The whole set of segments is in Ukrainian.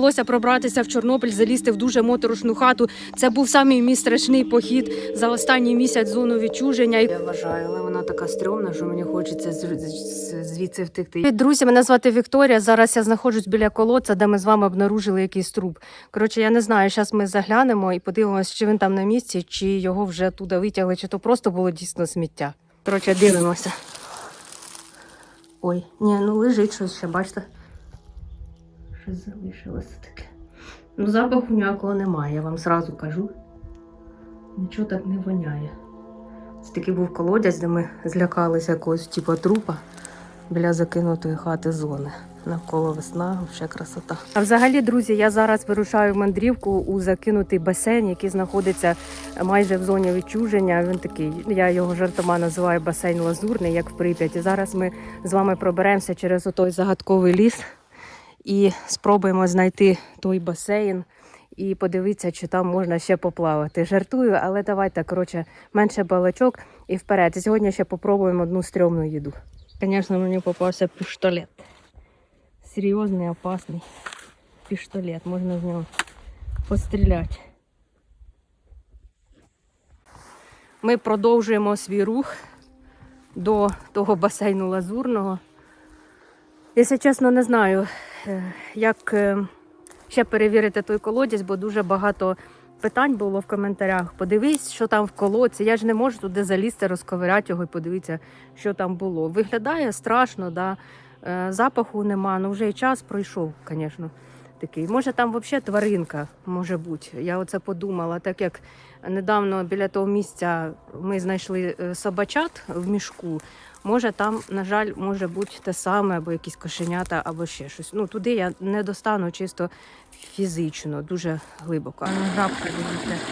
Вдалося пробратися в Чорнобиль, залізти в дуже моторошну хату. Це був самий мій страшний похід за останній місяць зону відчуження. Я вважаю, але вона така стрьомна, що мені хочеться звідси втекти. Друзі, мене звати Вікторія. Зараз я знаходжусь біля колодця, де ми з вами обнаружили якийсь труп. Коротше, я не знаю. Зараз ми заглянемо і подивимося, чи він там на місці, чи його вже туди витягли, чи то просто було дійсно сміття. Коротше, дивимося. Ой, ні, ну лежить щось ще, бачите. Щось залишилося таке. Ну, запаху ніякого немає, я вам зразу кажу. Нічого так не воняє. Це такий був колодязь, де ми злякалися якогось типу трупа біля закинутої хати зони. Навколо весна, взагалі красота. А взагалі, друзі, я зараз вирушаю в мандрівку у закинутий басейн, який знаходиться майже в зоні відчуження. Він такий, я його жартома називаю басейн лазурний, як в Прип'яті. Зараз ми з вами проберемося через отой загадковий ліс і спробуємо знайти той басейн і подивитися, чи там можна ще поплавати. Жартую, але давайте, коротше, менше балачок і вперед. Сьогодні ще попробуємо одну стрьомну їду. Звісно, мені попався пістолет. Серйозний, опасний пістолет. Можна з нього постріляти. Ми продовжуємо свій рух до того басейну лазурного. Якщо чесно, не знаю, як е, ще перевірити той колодязь, бо дуже багато питань було в коментарях. Подивись, що там в колодці. Я ж не можу туди залізти, розковиряти його і подивитися, що там було. Виглядає страшно, да? Е, запаху нема, ну вже і час пройшов, звісно. Такий. Може, там взагалі тваринка може бути. Я оце подумала, так як недавно біля того місця ми знайшли е, собачат в мішку. Може, там, на жаль, може бути те саме, або якісь кошенята, або ще щось. Ну, туди я не достану чисто фізично, дуже глибоко. Ну, жабка дивіться.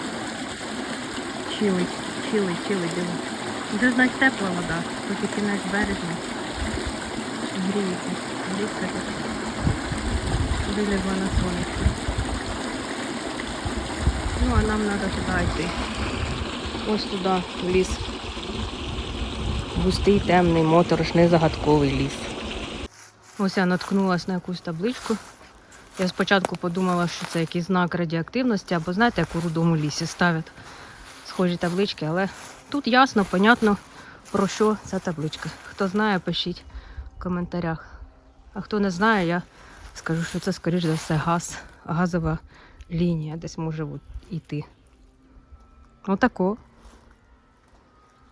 Чилить, чилить, чилить, дивіться. Вже знать тепла вода, тут кінець березня. Гріється, гріється така. Вилізла на сонечко. Ну, а нам треба туди йти. Ось туди, ліс. Густий, темний, моторошний, загадковий ліс. Ось я наткнулася на якусь табличку. Я спочатку подумала, що це якийсь знак радіоактивності, або знаєте, як у рудому лісі ставлять схожі таблички, але тут ясно, понятно, про що ця табличка. Хто знає, пишіть в коментарях. А хто не знає, я скажу, що це, скоріш за все, газ, газова лінія десь може йти. Отако.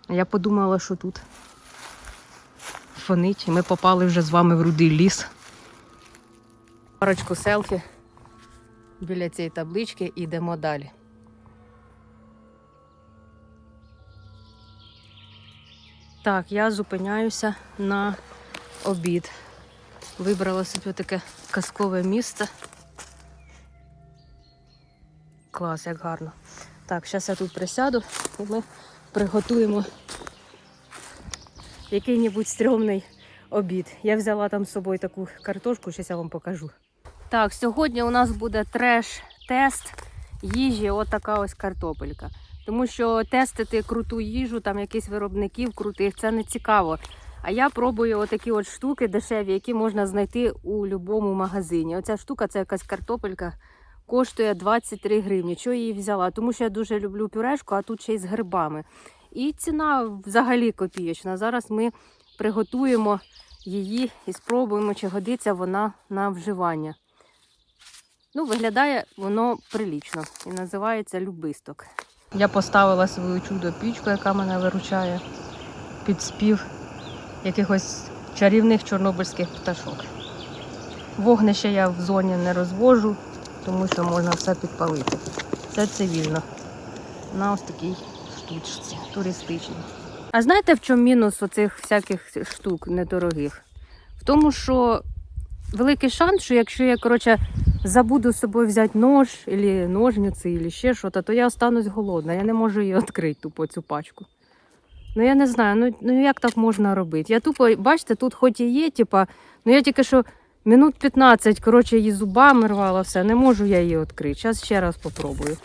Я подумала, що тут фонить. Ми попали вже з вами в рудий ліс. Парочку селфі біля цієї таблички і йдемо далі. Так, я зупиняюся на обід. Вибрала собі таке казкове місце. Клас, як гарно. Так, зараз я тут присяду і ми приготуємо який-небудь стрьомний обід. Я взяла там з собою таку картошку, зараз я вам покажу. Так, сьогодні у нас буде треш-тест їжі, от така ось картопелька. Тому що тестити круту їжу, там якісь виробників крутих, це не цікаво. А я пробую отакі от штуки дешеві, які можна знайти у будь-якому магазині. Оця штука це якась картопелька, коштує 23 гривні. Чого її взяла? Тому що я дуже люблю пюрешку, а тут ще й з грибами. І ціна взагалі копієчна. Зараз ми приготуємо її і спробуємо, чи годиться вона на вживання. Ну, виглядає воно прилічно і називається любисток. Я поставила свою чудо пічку, яка мене виручає під спів якихось чарівних чорнобильських пташок. Вогнище я в зоні не розвожу, тому що можна все підпалити. Це цивільно. На ось такій штучці, туристичній. А знаєте, в чому мінус оцих всяких штук недорогих? В тому, що великий шанс, що якщо я, коротше, забуду з собою взяти нож, або ножниці, або ще щось, то я останусь голодна. Я не можу її відкрити тупо цю пачку. Ну я не знаю, ну, ну як так можна робити? Я тупо, бачите, тут хоч і є, типа, ну я тільки що минут 15, коротше, її зубами рвала, все, не можу я її відкрити. Зараз ще раз попробую.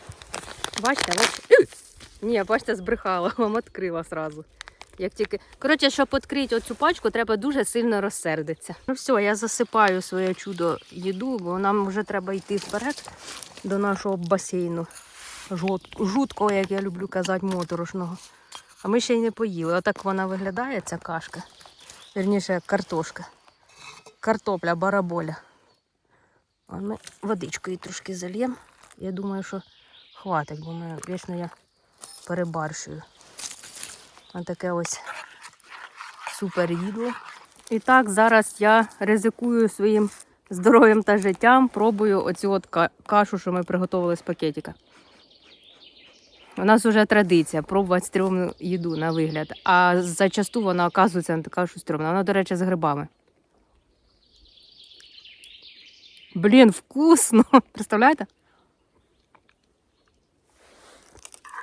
Бачите, бачите? Ні, бачите, збрехала, вам відкрила сразу. Як тільки. Коротше, щоб відкрити оцю пачку, треба дуже сильно розсердитися. Ну все, я засипаю своє чудо їду, бо нам вже треба йти вперед до нашого басейну. Жут- Жуткого, як я люблю казати, моторошного. А ми ще й не поїли. Отак вона виглядає, ця кашка. Вірніше, як картошка. Картопля, бараболя. А ми водичкою трошки зальємо. Я думаю, що хватить, бо ми вічно я перебарщую. Ось таке ось супер їдло. І так, зараз я ризикую своїм здоров'ям та життям, пробую оцю от кашу, що ми приготували з пакетика. У нас вже традиція пробувати стрьомну їду на вигляд. А зачасту вона оказується не така, що стрьомна. Вона, до речі, з грибами. Блін, вкусно! Представляєте?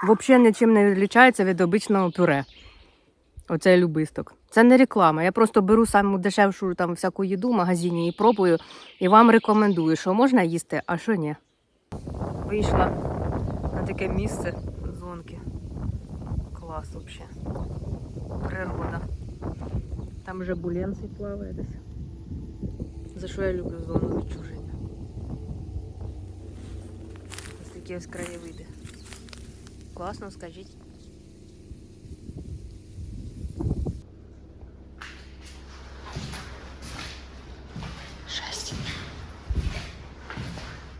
Взагалі нічим не відрізняється від обичного пюре. Оцей любисток. Це не реклама. Я просто беру саму дешевшу там всяку їду в магазині і пробую, і вам рекомендую, що можна їсти, а що ні. Вийшла на таке місце Там вже буленцей плаває десь. За що я люблю зону відчуження. Ось такі ось краєвиди. Класно, скажіть. Шесть.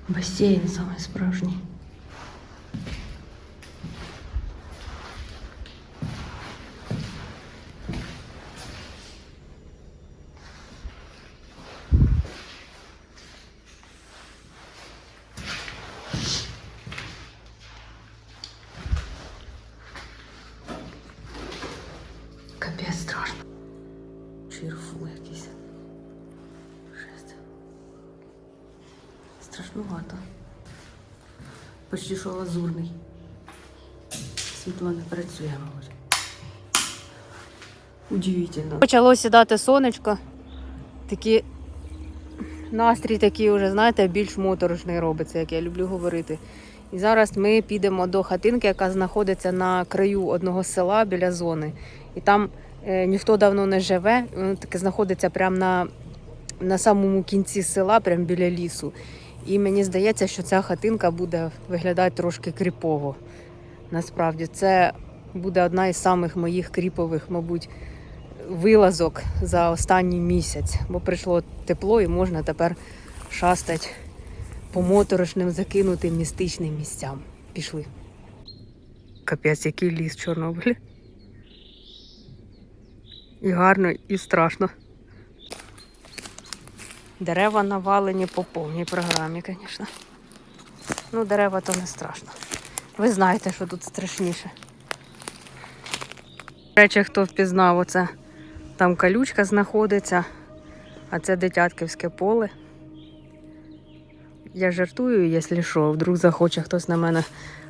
Басейн самий справжній. Страшнувато. Почти що лазурний. Світло не працює, мабуть. Удивительно. Почало сідати сонечко. Такі настрій такий вже, знаєте, більш моторошний робиться, як я люблю говорити. І зараз ми підемо до хатинки, яка знаходиться на краю одного села біля зони. І там е, ніхто давно не живе, воно таке знаходиться прямо на, на самому кінці села, прямо біля лісу. І мені здається, що ця хатинка буде виглядати трошки кріпово. Насправді, це буде одна із самих моїх кріпових, мабуть, вилазок за останній місяць, бо прийшло тепло і можна тепер шастати по моторошним закинутим містичним місцям. Пішли. Капець, який ліс в Чорнобилі. І гарно, і страшно. Дерева навалені по повній програмі, звісно. Ну, дерева то не страшно. Ви знаєте, що тут страшніше. До речі, хто впізнав, оце там калючка знаходиться, а це дитятківське поле. Я жартую, якщо що, вдруг захоче хтось на мене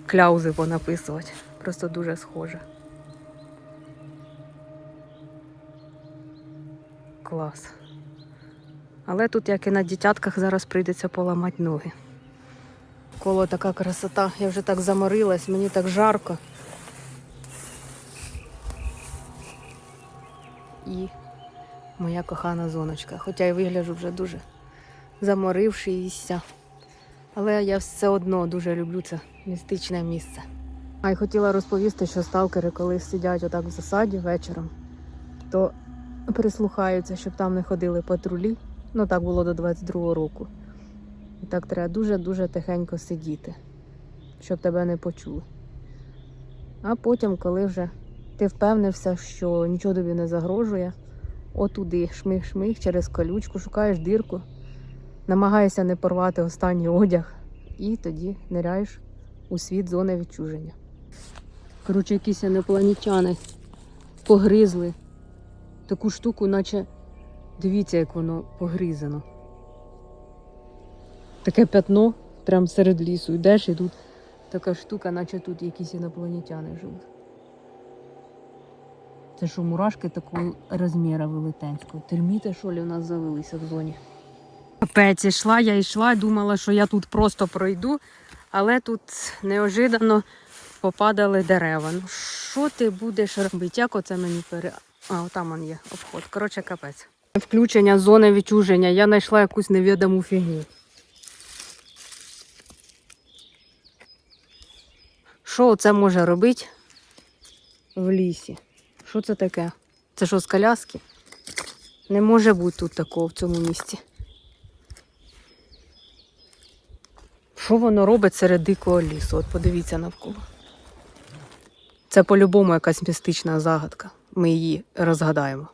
кляузи понаписувати. Просто дуже схоже. Клас. Але тут, як і на дитятках, зараз прийдеться поламати ноги. Коло така красота. Я вже так заморилась, мені так жарко. І моя кохана зоночка. Хоча я вигляджу вже дуже заморившися. Але я все одно дуже люблю це містичне місце. А й хотіла розповісти, що сталкери, коли сидять отак в засаді вечором, то прислухаються, щоб там не ходили патрулі. Ну так було до 22-го року. І так треба дуже-дуже тихенько сидіти, щоб тебе не почули. А потім, коли вже ти впевнився, що нічого тобі не загрожує, отуди шмих-шмих через колючку, шукаєш дірку, намагаєшся не порвати останній одяг, і тоді ниряєш у світ зони відчуження. Коротше, якісь інопланетяни погризли таку штуку, наче дивіться, як воно погризано. Таке п'ятно прямо серед лісу. Йдеш і тут така штука, наче тут якісь інопланетяни живуть. Це що, мурашки такого розміру велетенського. Терміти, що ли, у нас завелися в зоні. Капець, йшла, я йшла, думала, що я тут просто пройду, але тут неожиданно попадали дерева. Ну що ти будеш робити? Як оце мені пере. А, там он є обход. Коротше, капець. Включення зони відчуження. Я знайшла якусь невідому фігню. Що це може робити в лісі? Що це таке? Це що з коляски? Не може бути тут такого в цьому місці. Що воно робить серед дикого лісу? От подивіться навколо. Це по-любому якась містична загадка. Ми її розгадаємо.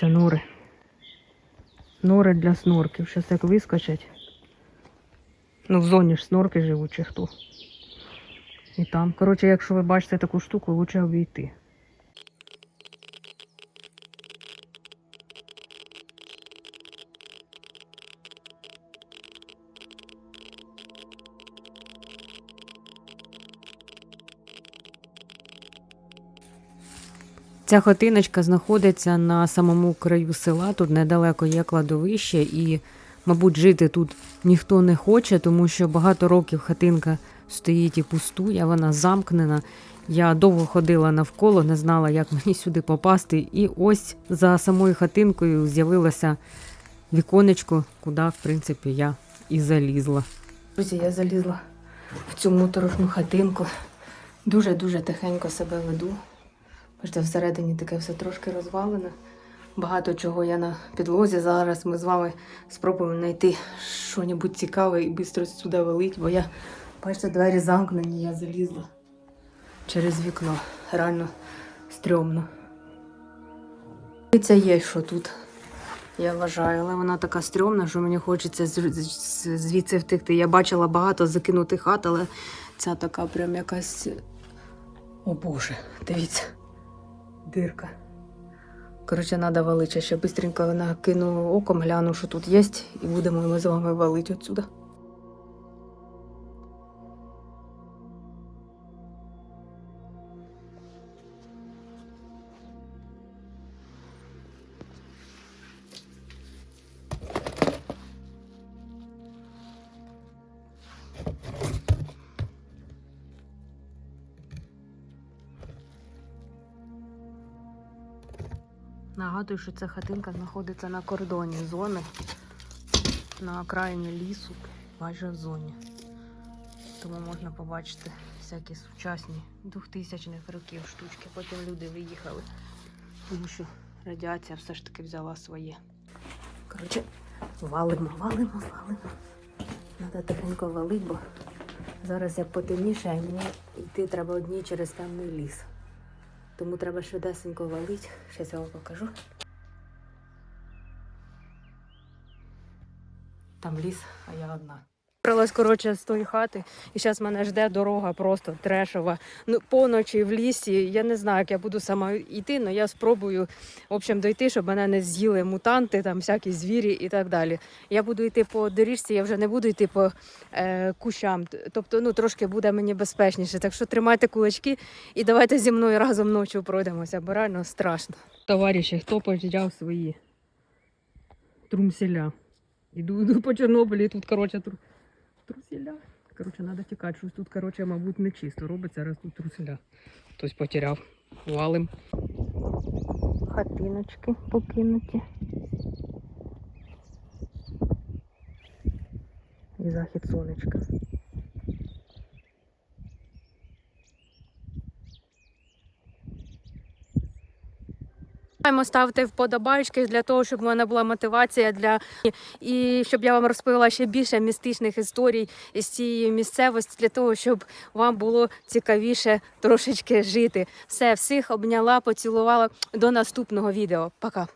Це нори. Нори для снорків. Щас як вискочать. Ну, в зоні ж снорки живуть чи хто. І там. Коротше, якщо ви бачите таку штуку, краще обійти. Ця хатиночка знаходиться на самому краю села. Тут недалеко є кладовище, і, мабуть, жити тут ніхто не хоче, тому що багато років хатинка стоїть і пустує, вона замкнена. Я довго ходила навколо, не знала, як мені сюди попасти. І ось за самою хатинкою з'явилося віконечко, куди, в принципі, я і залізла. Друзі, я залізла в цю моторошну хатинку. Дуже-дуже тихенько себе веду. Бачите, всередині таке все трошки розвалене. Багато чого я на підлозі. Зараз ми з вами спробуємо знайти щось цікаве і швидко сюди вилить, бо я, бачите, двері замкнені, я залізла через вікно. Реально стрьомно. Це є, що тут, я вважаю, але вона така стрьомна, що мені хочеться звідси втекти. Я бачила багато закинутих хат, але ця така прям якась. О Боже, дивіться дирка. Коротше, треба валити. Ще швидко накину оком, гляну, що тут є, і будемо ми з вами валити отсюда. Нагадую, що ця хатинка знаходиться на кордоні зони, на окраїні лісу, майже в зоні. Тому можна побачити всякі сучасні 2000-х років штучки. Потім люди виїхали, тому що радіація все ж таки взяла своє. Коротше, валимо, валимо, валимо. Треба тихенько валити, бо зараз як потемніше, а мені йти треба одній через темний ліс. Тому треба швидесенько валити. Я вам покажу. Там ліс, а я одна. Вибралась, коротше, з тої хати, і зараз мене жде дорога просто трешова. Ну, поночі в лісі. Я не знаю, як я буду сама йти, але я спробую в общем, дойти, щоб мене не з'їли мутанти, там всякі звірі і так далі. Я буду йти по доріжці, я вже не буду йти по е, кущам. Тобто, ну трошки буде мені безпечніше. Так що тримайте кулачки і давайте зі мною разом ночі пройдемося, бо реально страшно. Товариші, хто потеряв свої трумселя? Іду, іду по Чорнобилі, тут, коротше, тру... труселя. Коротше, треба тікати. Щось тут, коротше, мабуть, не чисто робиться, раз тут труселя. Хтось потеряв. Валим. Хатиночки покинуті. І захід сонечка. Ставте вподобайки для того, щоб в мене була мотивація для і щоб я вам розповіла ще більше містичних історій з цієї місцевості, для того, щоб вам було цікавіше трошечки жити. Все, всіх обняла, поцілувала. До наступного відео. Пока.